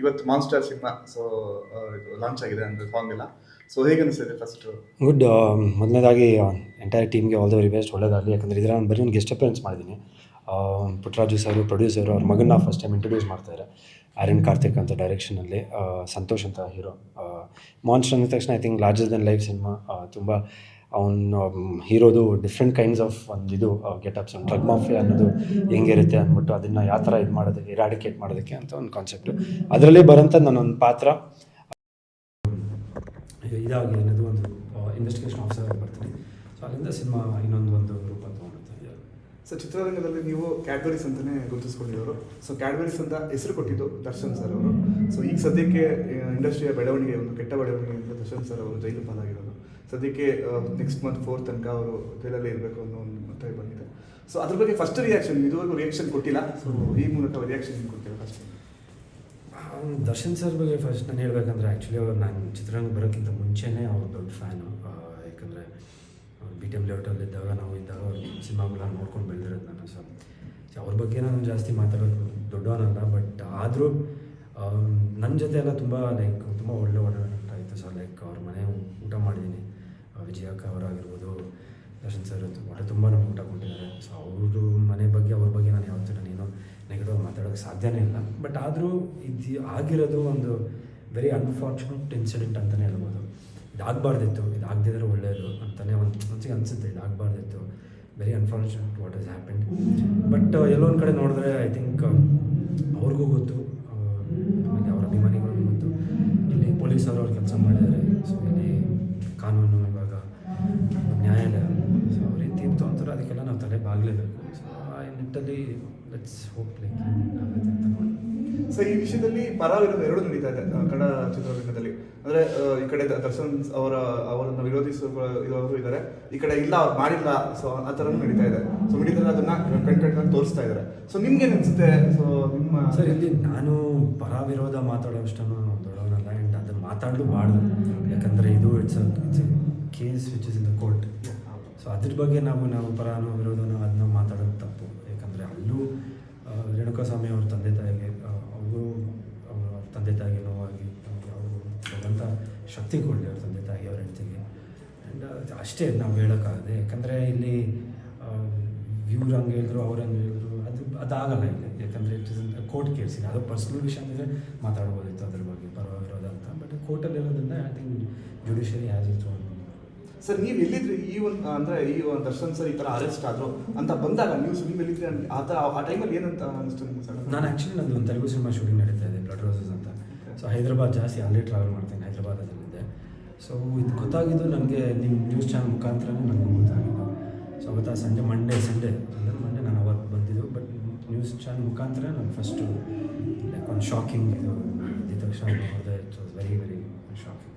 ಇವತ್ತು monster cinema so launch ಆಗಿದೆ ಅಂದರೆ ಸಾಂಗ್ ಇಲ್ಲ ಸೊ ಹೇಗೆ ಅನಿಸ್ತಿದೆ ಫಸ್ಟ್ ಗುಡ್ ಮೊದಲನೇದಾಗಿ ಎಂಟೈರ್ ಟೀಮ್ಗೆ ಆಲ್ ದ ವೆರಿ ಬೆಸ್ಟ್ ಒಳ್ಳೇದಾಗಲಿ. ಯಾಕಂದರೆ ಇದರ ನಾನು ಬರೀ ಒಂದು ಗೆಸ್ಟ್ ಅಪಿಯರೆನ್ಸ್ ಮಾಡಿದ್ದೀನಿ. ಪುಟ್ರಾಜು ಪುಟ್ಟರಾಜು ಸರ್ ಪ್ರೊಡ್ಯೂಸರು ಅವ್ರ ಮಗನ ಫಸ್ಟ್ ಟೈಮ್ ಇಂಟ್ರೊಡ್ಯೂಸ್ ಮಾಡ್ತಾರೆ ಆರ್ಯನ್ ಕಾರ್ತಿಕ್ ಅಂತ ಡೈರೆಕ್ಷನಲ್ಲಿ ಸಂತೋಷ್ ಅಂತ ಹೀರೋ ಮಾನ್ಸ್ಟರ್ ಅಂದ ತಕ್ಷಣ I think larger than life cinema ತುಂಬ ಅವನು ಹೀರೋದು ಡಿಫ್ರೆಂಟ್ ಕೈಂಡ್ಸ್ ಆಫ್ ಒಂದು ಇದು ಗೆಟಪ್ಸ್ ಒಂದು ಡ್ರಗ್ ಮಾಫಿಯಾ ಅನ್ನೋದು ಹೆಂಗಿರುತ್ತೆ ಅಂದ್ಬಿಟ್ಟು ಅದನ್ನು ಯಾವ ಥರ ಇದು ಮಾಡೋದಕ್ಕೆ ಇರಾಡಿಕೇಟ್ ಮಾಡೋದಕ್ಕೆ ಅಂತ ಒಂದು ಕಾನ್ಸೆಪ್ಟು ಅದರಲ್ಲಿ ಬರೋಂಥ ನನ್ನೊಂದು ಪಾತ್ರ. ಇದಾಗಿ ಅನ್ನೋದು ಒಂದು ಇನ್ವೆಸ್ಟಿಗೇಷನ್ ಆಫೀಸರ್ ಬರ್ತೀನಿ. ಸೊ ಅಲ್ಲಿಂದ ಸಿನಿಮಾ ಇನ್ನೊಂದು ಒಂದು ರೂಪ ತೊಗೊಂಡುತ್ತೆ ಸೊ ಚಿತ್ರರಂಗದಲ್ಲಿ ನೀವು ಕ್ಯಾಡ್ಬರೀಸ್ ಅಂತಲೇ ಗುರುತಿಸ್ಕೊಂಡಿರೋರು. ಸೊ ಕ್ಯಾಡ್ಬರೀಸ್ ಅಂತ ಹೆಸರು ಕೊಟ್ಟಿದ್ದು ದರ್ಶನ್ ಸರ್ ಅವರು. ಸೊ ಈಗ ಸದ್ಯಕ್ಕೆ ಇಂಡಸ್ಟ್ರಿಯ ಬೆಳವಣಿಗೆ, ಒಂದು ಕೆಟ್ಟ ಬೆಳವಣಿಗೆ ಅಂತ ದರ್ಶನ್ ಸರ್ ಅವರು ಜೈಲು ಪಾಲಾಗಿರೋದು ಸದ್ಯಕ್ಕೆ ನೆಕ್ಸ್ಟ್ ಮಂತ್ ಫೋರ್ ತನಕ ಅವರು ಜೈಲಲ್ಲೇ ಇರಬೇಕು ಅನ್ನೋ ಒಂದು ಮತ ಬಂದಿದೆ. ಸೊ ಅದ್ರ ಬಗ್ಗೆ ಫಸ್ಟ್ ರಿಯಾಕ್ಷನ್ ಇದುವರೆಗೂ ರಿಯಾಕ್ಷನ್ ಕೊಟ್ಟಿಲ್ಲ. ಸೊ ಈ ಮೂಲಕ ರಿಯಾಕ್ಷನ್ ಕೊಡ್ತೀರಾ ಫಸ್ಟ್ ದರ್ಶನ್ ಸರ್ ಬಗ್ಗೆ ಫಸ್ಟ್ ನಾನು ಹೇಳ್ಬೇಕಂದ್ರೆ ಆ್ಯಕ್ಚುಲಿ ಅವ್ರು ನಾನು ಚಿತ್ರರಂಗ ಬರೋಕ್ಕಿಂತ ಮುಂಚೆನೇ ಅವ್ರ ದೊಡ್ಡ ಫ್ಯಾನು ಯಾಕಂದರೆ ಬಿ ಟಿ ಎಂ ಲೇಔಟಲ್ಲಿದ್ದಾಗ ನಾವು ಇದ್ದಾಗ ಅವ್ರ ಸಿನಿಮಾಗಳನ್ನ ನೋಡ್ಕೊಂಡು ಬೆಳೆದಿರೋದು ನಾನು. ಸೊ ಅವ್ರ ಬಗ್ಗೆ ನಾನು ಜಾಸ್ತಿ ಮಾತಾಡೋದು ದೊಡ್ಡವನಲ್ಲ ಬಟ್ ಆದರೂ ನನ್ನ ಜೊತೆ ಎಲ್ಲ ತುಂಬ ಲೈಕ್ ತುಂಬ ಒಳ್ಳೆ ಒಡನಾಟ ಆಯಿತು ಸರ್ ಲೈಕ್ ಅವ್ರ ಮನೆ ಊಟ ಮಾಡಿದ್ದೀನಿ ವಿಜಯಕ್ಕ ಅವರಾಗಿರ್ಬೋದು ದರ್ಶನ್ ಸರ್ ಹೊಟ್ಟೆ ತುಂಬ ನಮ್ಗೆ ಊಟ ಕೊಟ್ಟಿದ್ದಾರೆ. ಸೊ ಅವರು ಮನೆ ಬಗ್ಗೆ ಅವ್ರ ಬಗ್ಗೆ ನಾನು ಯಾವತ್ತೂ ಏನೋ ನೆಗೆಟಿವ್ ಮಾತಾಡೋಕ್ಕೆ ಸಾಧ್ಯನೇ ಇಲ್ಲ. ಬಟ್ ಆದರೂ ಇದು ಆಗಿರೋದು ಒಂದು ವೆರಿ ಅನ್ಫಾರ್ಚುನೇಟ್ ಇನ್ಸಿಡೆಂಟ್ ಅಂತಲೇ ಹೇಳ್ಬೋದು. ಇದಾಗಬಾರ್ದಿತ್ತು ಇದಾಗದಿದ್ರೆ ಒಳ್ಳೆಯದು ಅಂತಲೇ ಒಂದು ಮನಸ್ಸಿಗೆ ಅನಿಸುತ್ತೆ. ಇದಾಗಬಾರ್ದಿತ್ತು. Very unfortunate what is happened but ಎಲ್ಲೋ ಒಂದು ಕಡೆ ನೋಡಿದ್ರೆ ಐ ಥಿಂಕ್ ಅವ್ರಿಗೂ ಗೊತ್ತು. ಆ, ಆಮೇಲೆ ಅವ್ರ ಅಭಿಮಾನಿಗಳಿಗೂ ಗೊತ್ತು. ಇಲ್ಲಿ ಪೊಲೀಸರು ಅವ್ರು ಕೆಲಸ ಮಾಡಿದ್ದಾರೆ ಸೊ ಇಲ್ಲಿ ಕಾನೂನು ಇವಾಗ ನ್ಯಾಯಾಲಯ ಸೊ ಅವ್ರಿಗೆ ತೀರ್ಪು ತೊಗೊಂತಾರೆ ಅದಕ್ಕೆಲ್ಲ ನಾವು ಸೊ ಆ ನಿಟ್ಟಲ್ಲಿ ಲೆಟ್ಸ್ ಹೋಪ್ ಲೈಕ್ ಸೊ ಈ ವಿಷಯದಲ್ಲಿ ಪರ ವಿರೋಧ ಎರಡು ನಡೀತಾ ಇದೆ ಕನ್ನಡ ಚಿತ್ರರಂಗದಲ್ಲಿ. ಅಂದ್ರೆ ಈ ಕಡೆ ದರ್ಶನ್ ಅವರ ಅವರನ್ನು ವಿರೋಧಿಸುವವರು ಇರೋರು ಇದ್ದಾರೆ. ಈ ಕಡೆ ಇಲ್ಲ ಅವ್ರು ಮಾಡಿಲ್ಲ ಸೊ ಆ ಥರ ನಡೀತಾ ಇದೆ. ಸೊ ಮಿಡಿದ್ರೆ ಅದನ್ನ ಕಣ್ ಕಣ್ಕೊಂಡು ತೋರಿಸ್ತಾ ಇದ್ದಾರೆ. ಸೊ ನಿಮ್ಗೆ ಅನ್ಸುತ್ತೆ ಸೊ ನಿಮ್ಮ ಸರ್ ಇಲ್ಲಿ ನಾನು ಪರ ವಿರೋಧ ಮಾತಾಡೋಷ್ಟು ದೊಡ್ಡವನಲ್ಲ ಆ್ಯಂಡ್ ಅದನ್ನು ಮಾತಾಡಲೂಬಾರ್ದು ಯಾಕಂದರೆ ಇದು it's it's case which is in the court so ಅದ್ರ ಬಗ್ಗೆ ನಾವು ನಾವು ಪರನೋ ವಿರೋಧನೋ ಅದನ್ನ ಮಾತಾಡೋದು ತಪ್ಪು. ಯಾಕಂದರೆ ಅಲ್ಲೂ ರೇಣುಕಾಸ್ವಾಮಿ ಅವ್ರ ತಂದೆ ತಾಯಿಗೆ ಅವರು ಅವ್ರ ತಂದೆ ತಾಯಿಗೆ ನೋವಾಗಿ ಅವ್ರಿಗೆ ಅವರು ಭಗವಂತ ಶಕ್ತಿ ಕೊಡಲಿ ಅವ್ರ ತಂದೆ ತಾಯಿ ಅವ್ರ ಹೆಂಡತಿಗೆ. ಆ್ಯಂಡ್ ಅಷ್ಟೇ ನಾವು ಹೇಳೋಕ್ಕಾಗದೆ ಯಾಕಂದರೆ ಇಲ್ಲಿ ಇವ್ರು ಹಂಗೆ ಹೇಳಿದ್ರು ಅವ್ರು ಹಂಗೆ ಹೇಳಿದ್ರು ಅದು ಅದಾಗಲ್ಲ ಇಲ್ಲಿ. ಯಾಕಂದರೆ ಇಟ್ ಇಸ್ ಕೋರ್ಟ್ ಕೇಸ್ ಇದೆ ಅದು ಪರ್ಸನಲ್ ವಿಷಯ ಅಂದರೆ ಮಾತಾಡ್ಬೋದಿತ್ತು ಅದ್ರ ಬಗ್ಗೆ ಪರವಾಗಿರೋದು ಅಂತ. ಬಟ್ ಕೋರ್ಟಲ್ಲಿ ಇರೋದ್ರಿಂದ I think judiciary has its own sir ನೀವು ಎಲ್ಲಿದ್ರಿ? ಈ ಒಂದು ಅಂದ್ರೆ ಈ ಒಂದು ದರ್ಶನ್ ಸರ್ ಈ ತರ ಅರೆಸ್ಟ್ ಆದ್ರು ಅಂತ ಬಂದಾಗ ನೀವು ನೀವು ಎಲ್ಲಿದ್ರಿ ಆ ಥರ ಆ ಟೈಮಲ್ಲಿ ಏನಂತ ಅನಿಸ್ತು ನಿಮ್ಗೆ ಸರ್ ನಾನು ಆ್ಯಕ್ಚುಲಿ ನಂದು ಒಂದು ತೆಲುಗು ಸಿನಿಮಾ ಶೂಟಿಂಗ್ ನಡೀತಾ ಇದೆ ಬ್ಲಡ್ ರೋಸಸ್ ಅಂತ. ಸೊ ಹೈದರಾಬಾದ್ ಜಾಸ್ತಿ ಅಲ್ಲೇ ಟ್ರಾವೆಲ್ ಮಾಡ್ತೀನಿ ಹೈದ್ರಾಬಾದಲ್ಲಿದ್ದೆ ಸೊ ಇದು ಗೊತ್ತಾಗಿದ್ದು ನನಗೆ ನಿಮ್ಮ ನ್ಯೂಸ್ ಚಾನಲ್ ಮುಖಾಂತರನೇ ನನಗೂ ಗೊತ್ತಾಗಿದ್ದು. ಸೊ ಅವತ್ತು ಸಂಜೆ ಮಂಡೇ ಸಂಡೇ ಅಂದರೆ ಮಂಡೇ ನಾನು ಅವತ್ತು ಬಂದಿದ್ದು ಬಟ್ ನ್ಯೂಸ್ ಚಾನಲ್ ಮುಖಾಂತರ ನಾನು ಫಸ್ಟು ಲೈಕ್ ಒಂದು ಶಾಕಿಂಗ್ ಇದು ಇದ್ದ ತಕ್ಷಣ ನೋಡಿದೆ it was very very shocking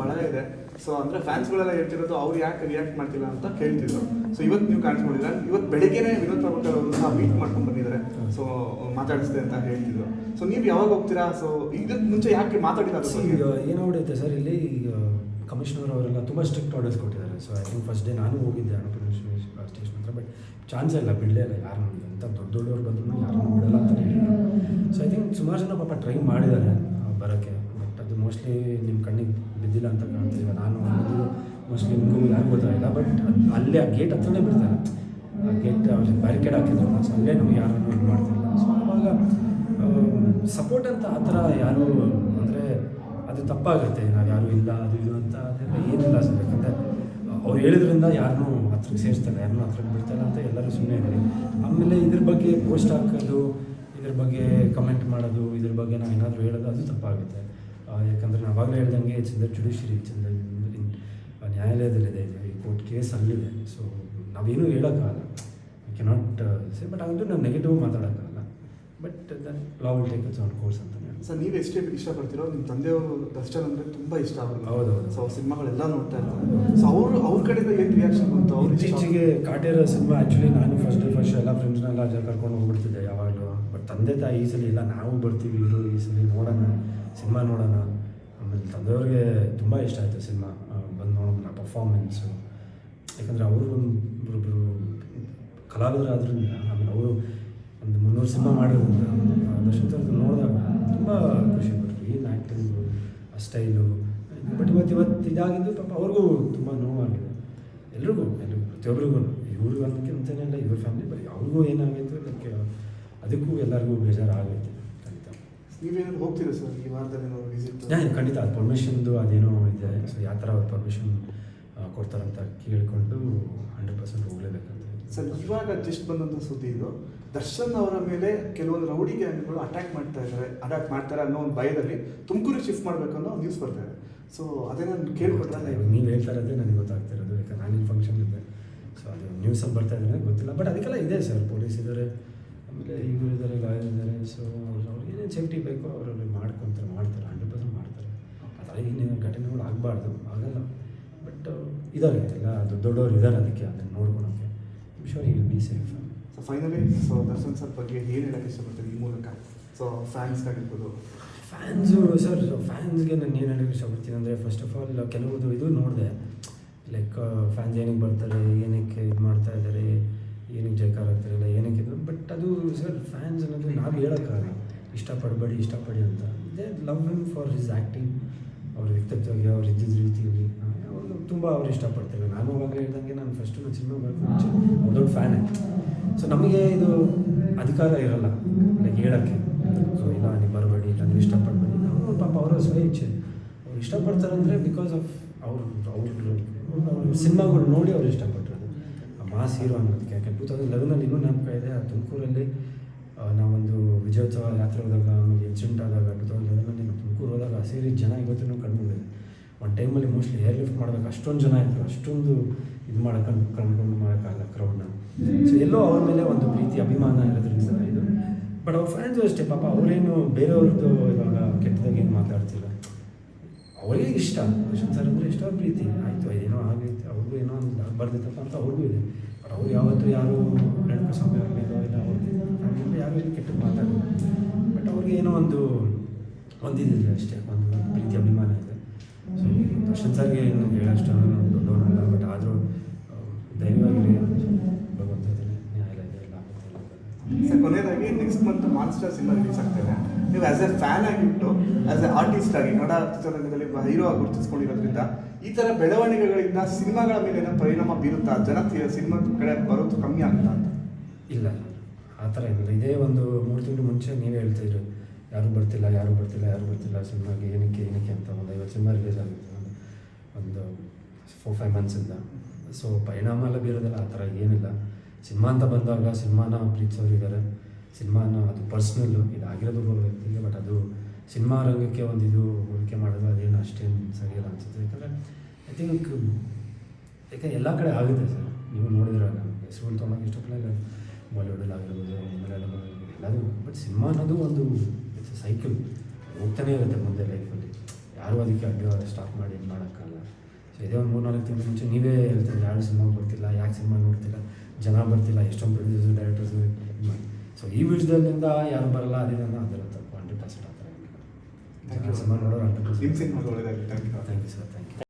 ಬಳ ಇದೆ. ಸೊ ಅಂದ್ರೆ ಫ್ಯಾನ್ಸ್ಗಳೆಲ್ಲ ಹೇಳ್ತಿರೋದು ಅವ್ರು ಯಾಕೆ ರಿಯಾಕ್ಟ್ ಮಾಡ್ತಿಲ್ಲ ಅಂತ ಕೇಳ್ತಿದ್ರು. ಸೊ ಇವತ್ತು ನೀವು ಕಾಣಿಸ್ಕೊಂಡಿಲ್ಲ. ಇವತ್ತು ಬೆಳಗ್ಗೆನೇ ವಿನೋದ್ ಪ್ರಭಾಕರ್ ಅವರು ಸಹ ಮೀಟ್ ಮಾಡ್ಕೊಂಡು ಬಂದಿದ್ದಾರೆ. ಸೊ ಮಾತಾಡಿಸ್ದೆ ಅಂತ ಹೇಳ್ತಿದ್ರು. ಸೊ ನೀವು ಯಾವಾಗ ಹೋಗ್ತೀರಾ? ಸೊ ಇದಕ್ಕೆ ಮುಂಚೆ ಯಾಕೆ ಮಾತಾಡಿಲ್ಲ ಅದ್ರ ಏನು ಈಗ ಸರ್ ಇಲ್ಲಿ ಈಗ ಕಮಿಷನರ್ ಅವರೆಲ್ಲ ತುಂಬ ಸ್ಟ್ರಿಕ್ಟ್ ಆರ್ಡರ್ಸ್ ಕೊಟ್ಟಿದ್ದಾರೆ. So I think first day ನಾನು ಹೋಗಿದ್ದೆ ಅನುಪೂರ್ಣ ಸ್ಟೇಷನ್ ಹತ್ರ ಬಟ್ ಚಾನ್ಸ್ ಇಲ್ಲ ಬಿಡಲೇ ಇಲ್ಲ ಯಾರು ಅಂತ ದೊಡ್ಡ ದೊಡ್ಡವ್ರು ಬಂದ್ರು ಯಾರು ಬಿಡಲ್ಲ ಅಂತ ಹೇಳಿದ್ರು. ಸೊ ಐ ಥಿಂಕ್ ಸುಮಾರು ಜನ ಪಾಪ ಟ್ರೈ ಮಾಡಿದ್ದಾರೆ ಬರೋಕ್ಕೆ. ಮೋಸ್ಟ್ಲಿ ನಿಮ್ಮ ಕಣ್ಣಿಗೆ ಬಿದ್ದಿಲ್ಲ ಅಂತ ಕಾಣ್ತಿದ್ದೀವಿ ನಾನು ಮೋಸ್ಟ್ಲಿ ನಿಮಗೂ ಯಾರು ಗೊತ್ತಾಗಿಲ್ಲ ಬಟ್ ಅಲ್ಲೇ ಆ ಗೇಟ್ ಹತ್ರನೇ ಬಿಡ್ತಾರೆ. ಆ ಗೇಟ್ ಅವ್ರಿಗೆ ಬ್ಯಾರಿಕೇಡ್ ಹಾಕಿದ್ರು. ಸೊ ಅಲ್ಲೇ ನಮಗೆ ಯಾರನ್ನು ಇದು ಮಾಡ್ತಿಲ್ಲ. ಸೊ ಅವಾಗ ಸಪೋರ್ಟ್ ಅಂತ ಆ ಥರ ಯಾರು ಅಂದರೆ ಅದು ತಪ್ಪಾಗುತ್ತೆ. ನಾವು ಯಾರು ಇಲ್ಲ, ಅದು ಇದು ಅಂತ ಅದೆಲ್ಲ ಏನಿಲ್ಲ ಸರ್. ಯಾಕಂದರೆ, ಅವ್ರು ಹೇಳಿದ್ರಿಂದ ಯಾರನ್ನೂ ಹತ್ರಕ್ಕೆ ಸೇರಿಸ್ತಾರೆ. ಯಾರನ್ನೂ ಹತ್ರಕ್ಕೆ ಬಿಡ್ತಾರೆ ಅಂತ ಎಲ್ಲರೂ ಸುಮ್ಮನೆ ಇದ್ದಾರೆ. ಆಮೇಲೆ ಇದ್ರ ಬಗ್ಗೆ ಪೋಸ್ಟ್ ಹಾಕೋದು, ಇದ್ರ ಬಗ್ಗೆ ಕಮೆಂಟ್ ಮಾಡೋದು, ಇದ್ರ ಬಗ್ಗೆ ನಾವು ಏನಾದರೂ ಹೇಳೋದು, ಅದು ತಪ್ಪಾಗುತ್ತೆ. ಯಾಕಂದರೆ ನಾವು ಆವಾಗಲೇ ಹೇಳ್ದಂಗೆ ಚಂದ ಜುಡಿಷಿಯರಿ ಚಂದ ನ್ಯಾಯಾಲಯದಲ್ಲಿದೆ ಇದು ಈ ಕೋರ್ಟ್ ಕೇಸ್ ಅಲ್ಲಿದೆ. ಸೊ ನಾವೇನು ಹೇಳೋಕ್ಕಾಗಲ್ಲ. ಐ ಕೆನಾಟ್ ಸೇ ಬಟ್ ಅದು ನಾವು negative ಮಾತಾಡೋಕ್ಕಾಗಲ್ಲ. But then law will take its own course ಅಂತ ಹೇಳಿ ಸರ್ ನೀವು ಎಷ್ಟೇ ಇಷ್ಟಪಡ್ತೀರೋ ನಿಮ್ಮ ತಂದೆಯವರು ದರ್ಶನ್ ಅಂದರೆ ತುಂಬ ಇಷ್ಟ ಆಗೋದು ಹೌದು, ಸೊ ಸೊ ಸಿನಿಮಾಗಳೆಲ್ಲ ನೋಡ್ತಾ ಇರ್ತಾರೆ. ಸೊ ಅವರು ಅವ್ರ ಕಡೆಯಿಂದ ಏನು ರಿಯಾಕ್ಷನ್ ಬಂತು? ಅವ್ರು ಇತ್ತೀಚೆಗೆ ಕಾಟೇರ ಸಿನಿಮಾ ಆ್ಯಕ್ಚುಲಿ ನಾನು ಫಸ್ಟ್ ಫಸ್ಟ್ ಎಲ್ಲ ಫ್ರೆಂಡ್ಸ್ನೆಲ್ಲ ಕರ್ಕೊಂಡು ಹೋಗ್ಬಿಡ್ತಿದ್ದೆ ಯಾವಾಗಲೂ. ಬಟ್ ತಂದೆ ತಾಯಿ ಈ ಸಲ ಇಲ್ಲ ನಾವು ಬರ್ತೀವಿ ಇರು ಈ ಸಲ ನೋಡೋಣ. ಸಿನಿಮಾ ನೋಡೋಣ. ಆಮೇಲೆ ತಂದೆಯವ್ರಿಗೆ ತುಂಬ ಇಷ್ಟ ಆಯಿತು ಸಿನಿಮಾ. ಬಂದು ನೋಡೋಣ ಪರ್ಫಾರ್ಮೆನ್ಸು ಯಾಕಂದರೆ ಅವರು ಒಬ್ಬರೊಬ್ಬರು ಕಲಾವಿದರಾದ್ರಿಂದ ಆಮೇಲೆ ಅವರು ಒಂದು ಮುನ್ನೂರು ಸಿನಿಮಾ ಮಾಡಿರೋದ್ರಿಂದ ದರ್ಶನ್ ನೋಡಿದಾಗ ತುಂಬ ಖುಷಿ ಪಟ್ಟರು ಏನು ಆ್ಯಕ್ಟಿಂಗು ಆ ಸ್ಟೈಲು ಬಟ್ ಇವತ್ತು ಇವತ್ತು ಇದಾಗಿದ್ದು ಪಾಪ ಅವ್ರಿಗೂ ತುಂಬ ನೋವಾಗಿದೆ ಎಲ್ರಿಗೂ ಎಲ್ರಿಗೂ ಪ್ರತಿಯೊಬ್ಬರಿಗೂ ಇವ್ರಿಗೂ ಅಂತಲೇ ಇಲ್ಲ ಇವ್ರ ಫ್ಯಾಮಿಲಿ ಬರೀ ಅವ್ರಿಗೂ ಏನಾಗೈತೆ ಅದಕ್ಕೆ ಅದಕ್ಕೂ ಎಲ್ಲರಿಗೂ ಬೇಜಾರಾಗೈತೆ. ನೀವೇನಾದ್ರು ಹೋಗ್ತೀರಾ ಸರ್ ಈ ವಾರದಲ್ಲಿ ವಿಸಿಟ್ ನಾನು ಖಂಡಿತ ಅದು ಪರ್ಮಿಷನ್ದು ಅದೇನೋ ಇದೆ. ಸೊ ಯಾವ ಥರ ಅವ್ರು ಪರ್ಮಿಷನ್ ಕೊಡ್ತಾರಂತ ಕೇಳಿಕೊಂಡು ಹಂಡ್ರೆಡ್ ಪರ್ಸೆಂಟ್ ಹೋಗಲೇಬೇಕಂತ ಸರ್ ಇವಾಗ ಜಸ್ಟ್ ಬಂದಂಥ ಸುದ್ದಿ ಇದು. ದರ್ಶನ್ ಅವರ ಮೇಲೆ ಕೆಲವೊಂದು ರೌಡಿ ಗ್ಯಾಂಗ್ಗಳು ಅಟ್ಯಾಕ್ ಮಾಡ್ತಾ ಇದ್ದಾರೆ ಅಟ್ಯಾಕ್ ಮಾಡ್ತಾರೆ ಅನ್ನೋ ಒಂದು ಭಯದಲ್ಲಿ ತುಮಕೂರಿಗೆ ಶಿಫ್ಟ್ ಮಾಡಬೇಕು ಅನ್ನೋ ನ್ಯೂಸ್ ಬರ್ತಾ ಇದೆ. ಸೊ ಅದೇ ನಾನು ಕೇಳ್ಕೊಟ್ರೆ? ನೀವು ಹೇಳ್ತಾ ಇರೋದೇ ನನಗೆ ಗೊತ್ತಾಗ್ತಿರೋದು ಯಾಕಂದ್ರೆ ನಾನಿಲ್ಲಿ ಫಂಕ್ಷನ್ ಇದೆ ಸೊ ಅದು ನ್ಯೂಸಲ್ಲಿ ಬರ್ತಾ ಇದ್ದಾರೆ ಗೊತ್ತಿಲ್ಲ. ಬಟ್ ಅದಕ್ಕೆಲ್ಲ ಇದೆ ಸರ್ ಪೊಲೀಸ್ ಇದ್ದಾರೆ ಆಮೇಲೆ ಇವರು ಇದ್ದಾರೆ ಲಾಯರ್ ಇದ್ದಾರೆ ಸೊ ಏನೇನು ಸೇಫ್ಟಿ ಬೇಕೋ ಅವರಲ್ಲಿ ಮಾಡ್ಕೊತಾರೆ ಮಾಡ್ತಾರೆ ಹಂಡ್ರೆಡ್ ಪರ್ಸೆಂಟ್ ಮಾಡ್ತಾರೆ. ಆ ಥರ ಏನೇನು ಘಟನೆಗಳು ಆಗಬಾರ್ದು ಆಗಲ್ಲ. ಬಟ್ ಇದ್ದಾರೆ ಎಲ್ಲ ದೊಡ್ಡ ದೊಡ್ಡವ್ರು ಇದ್ದಾರೆ ಅದಕ್ಕೆ ಅದನ್ನು ನೋಡ್ಕೊಳಕ್ಕೆ sure he will be safe so finally so Darshan sir ಬಗ್ಗೆ ಏನು ಹೇಳಕ್ಕೆ ಇಷ್ಟಪಡ್ತೀರಿ ಈ ಮೂಲಕ? ಸೊ ಫ್ಯಾನ್ಸ್ ಆಗಿರ್ಬೋದು. ಫ್ಯಾನ್ಸು ಸರ್ ಫ್ಯಾನ್ಸ್ಗೆ ನಾನು ಏನು ಹೇಳಕ್ಕೆ ಇಷ್ಟಪಡ್ತೀನಿ ಅಂದರೆ ಫಸ್ಟ್ ಆಫ್ ಆಲ್ ಕೆಲವೊಂದು ಇದು ನೋಡಿದೆ. ಲೈಕ್ ಫ್ಯಾನ್ಸ್ ಏನಕ್ಕೆ ಬರ್ತಾರೆ ಏನಕ್ಕೆ ಇದು ಮಾಡ್ತಾ ಇದ್ದಾರೆ ಏನಕ್ಕೆ ಜಯಕಾರ ಆಗ್ತಾರಿಲ್ಲ ಏನಕ್ಕೆ ಇದು ಬಟ್ ಅದು ಸರ್ ಫ್ಯಾನ್ಸ್ ಅನ್ನೋದು ನಾವು ಹೇಳೋಕ್ಕಾಗಲ್ಲ. ಇಷ್ಟಪಡಬೇಡಿ, ಇಷ್ಟಪಡಿ ಅಂತ. They love him for his acting ಅವ್ರ ವ್ಯಕ್ತಿತ್ವಗೆ ಅವ್ರು ಇದ್ದಿದ್ದ ರೀತಿಯಲ್ಲಿ. ಅವ್ರು ತುಂಬ ಅವ್ರು ಇಷ್ಟಪಡ್ತಾರೆ. ನಾನು ಅವಾಗ ಹೇಳ್ದಂಗೆ ನಾನು ಫಸ್ಟು ನಾನು ಸಿನಿಮಾ ಬರೋದು ಮುಂಚೆ ಅವ್ರ ದೊಡ್ಡ ಫ್ಯಾನೇ ಸೊ ನಮಗೆ ಇದು ಅಧಿಕಾರ ಇರಲ್ಲ ಲೈಕ್ ಹೇಳೋಕ್ಕೆ. ಸೊ ಇಲ್ಲ, ನೀವು ಬರಬೇಡಿ, ಇಲ್ಲ, ನೀವು ಇಷ್ಟಪಡಬೇಡಿ. ಅವರು ಪಾಪ ಅವರ ಸ್ವಯ ಇಚ್ಛೆ ಅವ್ರು ಇಷ್ಟಪಡ್ತಾರೆ ಅಂದರೆ ಬಿಕಾಸ್ ಆಫ್ ಅವ್ರ ಅವ್ರ ಅವ್ರ ಸಿನಿಮಾಗಳು ನೋಡಿ ಅವ್ರು ಇಷ್ಟಪಟ್ಟರು ಆ ಮಾಸ್ ಹೀರೋ ಅನ್ನೋದಕ್ಕೆ. ಯಾಕೆ ಟೂ ತೌಸಂಡ್ ಲೆವೆನಲ್ಲಿ ಇನ್ನೂ ಆ ತುಮಕೂರಲ್ಲಿ ನಾವೊಂದು ವಿಜಯೋತ್ಸವ ಯಾತ್ರೆ ಹೋದಾಗ, ಆಮೇಲೆ ಇನ್ಸಿಡೆಂಟ್ ಆದಾಗ ಟು ತೌಸಂಡ್ ಲೆವೆನಲ್ಲಿ ತುಮಕೂರು ಹೋದಾಗ ಸೇರಿ ಜನ ಇವತ್ತಿನೂ ಕಡಿಮೆ ಇದೆ ಒಂದು ಟೈಮಲ್ಲಿ ಮೋಸ್ಟ್ಲಿ ಏರ್ ಲಿಫ್ಟ್ ಮಾಡಬೇಕು, ಅಷ್ಟೊಂದು ಜನ ಇದ್ದರು ಅಷ್ಟೊಂದು ಇದು ಮಾಡೋಕ್ಕಂಡು ಕಂಡ್ಕೊಂಡು ಮಾಡೋಕ್ಕಾಗಲ್ಲ ಕ್ರೌಡ್ನ ಸೊ ಎಲ್ಲೋ ಅವ್ರ ಮೇಲೆ ಒಂದು ಪ್ರೀತಿ, ಅಭಿಮಾನ ಇರೋದ್ರಿಂದ ಇದು. ಬಟ್ ಅವ್ರ ಫ್ರೆಂಡ್ಸು ಅಷ್ಟೇ, ಪಾಪ ಅವರೇನು ಬೇರೆಯವ್ರದ್ದು ಇವಾಗ ಕೆಟ್ಟದಾಗ ಏನು ಮಾತಾಡ್ತಿಲ್ಲ. ಅವ್ರಿಗೆ ಇಷ್ಟ. ದರ್ಶನ್ ಸರ್ ಅಂದರೆ ಇಷ್ಟ ಪ್ರೀತಿ. ಆಯಿತು, ಏನೋ ಆಗೈತೆ, ಅವ್ರಿಗೂ ಏನೋ ಒಂದು ಬರ್ದಿತ್ತಪ್ಪ ಅಂತ ಅವ್ರಿಗೂ ಇದೆ. ಅವ್ರು ಯಾವತ್ತೂ ಯಾರು ಹೆಣ್ಣು ಸಮಯ ಅವ್ರ ಇಲ್ಲ ಅವ್ರಿಗೆ ಫ್ಯಾಮಿಲಿ ಯಾರು ಏನು ಕೆಟ್ಟ ಮಾತಾಡಿಲ್ಲ. ಬಟ್ ಅವ್ರಿಗೆ ಏನೋ ಒಂದು ಒಂದಿದೆ ಅಷ್ಟೇ, ಒಂದು ಪ್ರೀತಿ, ಅಭಿಮಾನ ಇದೆ. ಸೊ ದರ್ಶನ್ ಸರ್ಗೆ ಏನು ಹೇಳೋಷ್ಟು ನಾನು ದೊಡ್ಡವನಲ್ಲ ಬಟ್ ಆದರೂ ಧೈರ್ಯವಾಗಿರಿ. ಕೊನೆಯದಾಗಿ next month monster cinema release ಆಗ್ತಾ ಇದೆ. ನೀವು ಆಸ್ ಎ ಫ್ಯಾನ್ ಆಗಿಬಿಟ್ಟು ಆಸ್ ಎ ಆರ್ಟಿಸ್ಟ್ ಆಗಿ ಕನ್ನಡ ಚಿತ್ರರಂಗದಲ್ಲಿ ಹೀರೋ ಆಗಿ ಗುರುತಿಸ್ಕೊಂಡಿರೋದ್ರಿಂದ ಈ ಥರ ಬೆಳವಣಿಗೆಗಳಿಂದ ಸಿನಿಮಾಗಳ ಮೇಲೆ ಪರಿಣಾಮ ಬೀರುತ್ತಾ ಜನ ಸಿನಿಮಾ ಕಡೆ ಬರೋದು ಕಮ್ಮಿ ಆಗ್ತಾ ಅಂತ ಇಲ್ಲ, ಆ ಥರ ಏನಿಲ್ಲ. ಇದೇ ಒಂದು ಮೂರು ತಿಂಗಳು ಮುಂಚೆ ನೀವೇ ಹೇಳ್ತಿದ್ರು, ಯಾರೂ ಬರ್ತಿಲ್ಲ ಯಾರೂ ಬರ್ತಿಲ್ಲ, ಯಾರು ಬರ್ತಿಲ್ಲ ಸಿನಿಮಾಗೆ, ಏನಕ್ಕೆ ಏನಕ್ಕೆ ಅಂತ ಒಂದು ಐವತ್ತು ಸಿನಿಮಾ ರಿಲೀಸ್ ಆಗುತ್ತೆ. ಒಂದು ಫೋರ್ ಫೈವ್ ಮಂತ್ಸಿಂದ ಸೊ ಪರಿಣಾಮ ಎಲ್ಲ ಬೀರೋದಿಲ್ಲ, ಆ ಥರ ಏನಿಲ್ಲ. ಸಿನಿಮಾ ಅಂತ ಬಂದಾಗ ಸಿನಿಮಾನ ಪ್ರೀತಿಸೋರು ಇದ್ದಾರೆ ಸಿನಿಮಾನ ಅದು ಪರ್ಸ್ನಲ್ಲು ಇದಾಗಿರೋದು ಬಟ್ ಅದು ಸಿನಿಮಾ ರಂಗಕ್ಕೆ ಒಂದು ಇದು ಹೋಲಿಕೆ ಮಾಡಿದ್ರೆ ಅದೇನು ಅಷ್ಟೇನು ಸರಿಯಲ್ಲ ಅನಿಸುತ್ತೆ. ಯಾಕಂದರೆ ಐ ಥಿಂಕ್ ಯಾಕಂದರೆ ಎಲ್ಲ ಕಡೆ ಆಗುತ್ತೆ ಸರ್. ನೀವು ನೋಡಿದ್ರಾಗ ಹೆಸರು ತೊಗೊಳಕ್ಕೆ ಇಷ್ಟಪಡಲ್ಲ ಬಾಲಿವುಡಲ್ಲಿ ಆಗಿರ್ಬೋದು, ಮಲಯಾಳಂ ಎಲ್ಲದೂ ಬಟ್ ಸಿನಿಮಾ ಅನ್ನೋದು ಒಂದು ಇಟ್ಸ್ ಸೈಕಲ್ ಹೋಗ್ತಾನೆ ಇರುತ್ತೆ ಮುಂದೆ ಲೈಫಲ್ಲಿ ಯಾರೂ ಅದಕ್ಕೆ ಅಡ್ಡ ಸ್ಟಾಪ್ ಮಾಡಿ, ಇದು ಮಾಡೋಕ್ಕಲ್ಲ. ಸೊ ಇದೇ ಒಂದು ಮೂರು ನಾಲ್ಕು ತಿಂಗಳ ಮುಂಚೆ ನೀವೇ ಹೇಳ್ತೀರಿ ಯಾರು ಸಿನಿಮಾ ಬರ್ತಿಲ್ಲ, ಯಾಕೆ ಸಿನಿಮಾ ನೋಡ್ತಿಲ್ಲ, ಜನ ಬರ್ತಿಲ್ಲ, ಎಷ್ಟೊಂದು ಪ್ರೊಡ್ಯೂಸರ್ಸು ಡೈರೆಕ್ಟರ್ಸ್ ಇದು ಮಾಡಿ. ಸೊ ಈ ವಿಷಯದಲ್ಲಿಂದ ಯಾರು ಬರಲ್ಲ, ಅದೇನೋ ಅದರ ತಪ್ಪು ಹಂಡ್ರೆಡ್ ಪರ್ಸೆಂಟ್ ಆ ಯು Thank you. ಸಿನಿಮಾ ನೋಡೋರು ಹಂಡ್ರೆಡ್ ನಿಮ್ಮ ಪರ್ಸೆಂಟ್ ಸಿನಿಮಾಗಳು ಒಳ್ಳೆಯದಾಗಿ thank you thank you sir thank you